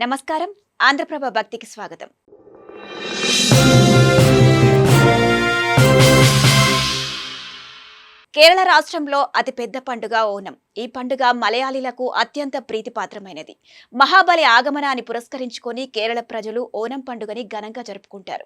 నమస్కారం. ఆంధ్రప్రభ భక్తికి స్వాగతం. కేరళ రాష్ట్రంలో అతిపెద్ద పండుగ ఓనం. ఈ పండుగ మలయాళీలకు అత్యంత ప్రీతిపాత్రమైనది. మహాబలి ఆగమనాన్ని పురస్కరించుకొని కేరళ ప్రజలు ఓనం పండుగని ఘనంగా జరుపుకుంటారు.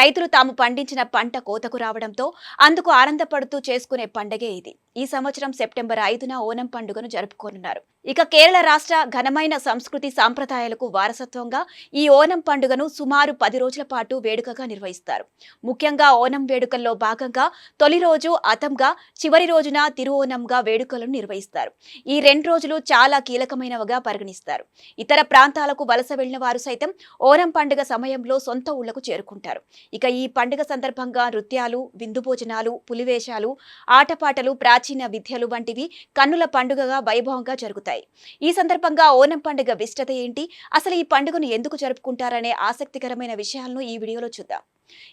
రైతులు తాము పండించిన పంట కోతకు రావడంతో అందుకు ఆనందపడుతూ చేసుకునే పండగే ఇది. ఈ సంవత్సరం సెప్టెంబర్ ఐదున ఓనం పండుగను జరుపుకోనున్నారు. ఇక కేరళ రాష్ట్ర ఘనమైన సంస్కృతి సాంప్రదాయాలకు వారసత్వంగా ఈ ఓనం పండుగను సుమారు పది రోజుల పాటు వేడుకగా నిర్వహిస్తారు. ముఖ్యంగా ఓనం వేడుకల్లో భాగంగా తొలి రోజు అతంగా చివరి రోజున తిరువోనంగా వేడుకలను నిర్వహిస్తారు. ఈ రెండు రోజులు చాలా కీలకమైనవిగా పరిగణిస్తారు. ఇతర ప్రాంతాలకు వలస వెళ్ళిన వారు సైతం ఓనం పండుగ సమయంలో సొంత ఊళ్ళకు చేరుకుంటారు. ఇక ఈ పండుగ సందర్భంగా నృత్యాలు విందు భోజనాలు పులివేషాలు ఆటపాటలు ప్రాచీన విద్యలు వంటివి కన్నుల పండుగగా వైభవంగా జరుగుతాయి. ఈ సందర్భంగా ఓనం పండుగ విశిష్టత ఏంటి? అసలు ఈ పండుగను ఎందుకు జరుపుకుంటారనే ఆసక్తికరమైన విషయాలను ఈ వీడియోలో చూద్దాం.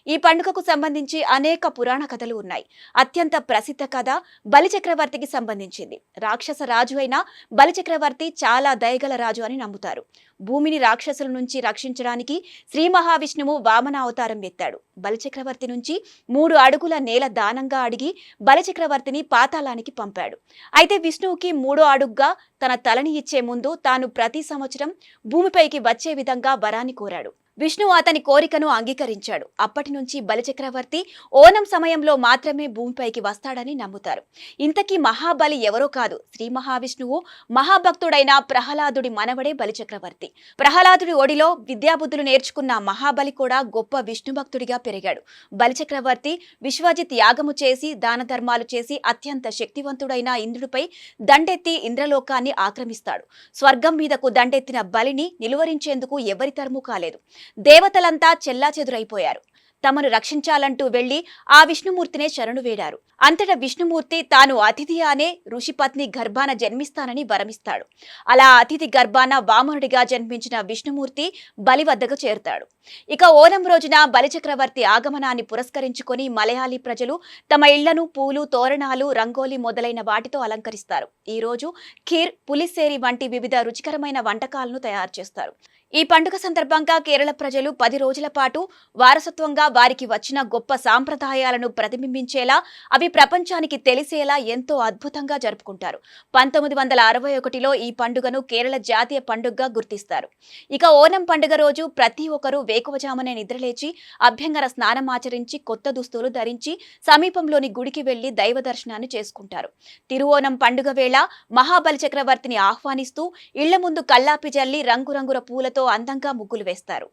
ఈ పండుగకు సంబంధించి అనేక పురాణ కథలు ఉన్నాయి. అత్యంత ప్రసిద్ధ కథ బలిచక్రవర్తికి సంబంధించింది. రాక్షస రాజు అయిన బలిచక్రవర్తి చాలా దయగల రాజు అని నమ్ముతారు. భూమిని రాక్షసుల నుంచి రక్షించడానికి శ్రీ మహావిష్ణువు వామన అవతారం ఎత్తాడు. బలిచక్రవర్తి నుంచి మూడు అడుగుల నేల దానంగా అడిగి బలిచక్రవర్తిని పాతాళానికి పంపాడు. అయితే విష్ణువుకి మూడో అడుగ్గా తన తలని ఇచ్చే ముందు తాను ప్రతి సంవత్సరం భూమిపైకి వచ్చే విధంగా వరాన్ని కోరాడు. విష్ణువు అతని కోరికను అంగీకరించాడు. అప్పటి నుంచి బలిచక్రవర్తి ఓనం సమయంలో మాత్రమే భూమిపైకి వస్తాడని నమ్ముతారు. ఇంతకీ మహాబలి ఎవరో కాదు శ్రీ మహావిష్ణువు మహాభక్తుడైన ప్రహ్లాదుడి మనవడే బలిచక్రవర్తి. ప్రహ్లాదుడి ఒడిలో విద్యాబుద్ధులు నేర్చుకున్న మహాబలి కూడా గొప్ప విష్ణు భక్తుడిగా పెరిగాడు. బలిచక్రవర్తి విశ్వజిత్ యాగము చేసి దాన ధర్మాలు చేసి అత్యంత శక్తివంతుడైన ఇంద్రుడిపై దండెత్తి ఇంద్రలోకాన్ని ఆక్రమిస్తాడు. స్వర్గం మీదకు దండెత్తిన బలిని నిలువరించేందుకు ఎవరి తరము కాలేదు. దేవతలంతా చెల్లాచెదురైపోయారు. తమను రక్షించాలంటూ వెళ్ళి ఆ విష్ణుమూర్తినే శరణు వేడారు. అంతటా విష్ణుమూర్తి తాను అతిథి అనే ఋషిపత్ని గర్భాన జన్మిస్తానని వరమిస్తాడు. అలా అతిథి గర్భాన వామనుడిగా జన్మించిన విష్ణుమూర్తి బలి వద్దకు చేరుతాడు. ఇక ఓనం రోజున బలిచక్రవర్తి ఆగమనాన్ని పురస్కరించుకొని మలయాళీ ప్రజలు తమ ఇళ్ళను పూలు తోరణాలు రంగోలి మొదలైన వాటితో అలంకరిస్తారు. ఈ రోజు ఖీర్ పులిసేరి వంటి వివిధ రుచికరమైన వంటకాలను తయారు చేస్తారు. ఈ పండుగ సందర్భంగా కేరళ ప్రజలు పది రోజుల పాటు వారసత్వంగా వారికి వచ్చిన గొప్ప సాంప్రదాయాలను ప్రతిబింబించేలా అవి ప్రపంచానికి తెలిసేలా ఎంతో అద్భుతంగా జరుపుకుంటారు. పంతొమ్మిది వందల అరవై ఒకటిలో ఈ పండుగను కేరళ జాతీయ పండుగగా గుర్తిస్తారు. ఇక ఓనం పండుగ రోజు ప్రతి ఒక్కరూ వేకువజామునే నిద్రలేచి అభ్యంగర స్నానం ఆచరించి కొత్త దుస్తులు ధరించి సమీపంలోని గుడికి వెళ్ళి దైవ దర్శనాన్ని చేసుకుంటారు. తిరువోనం పండుగ వేళ మహాబలి చక్రవర్తిని ఆహ్వానిస్తూ ఇళ్ళ ముందు కల్లాపి జల్లి రంగురంగుల పూలతో అందంగా ముగ్గులు వేస్తారు.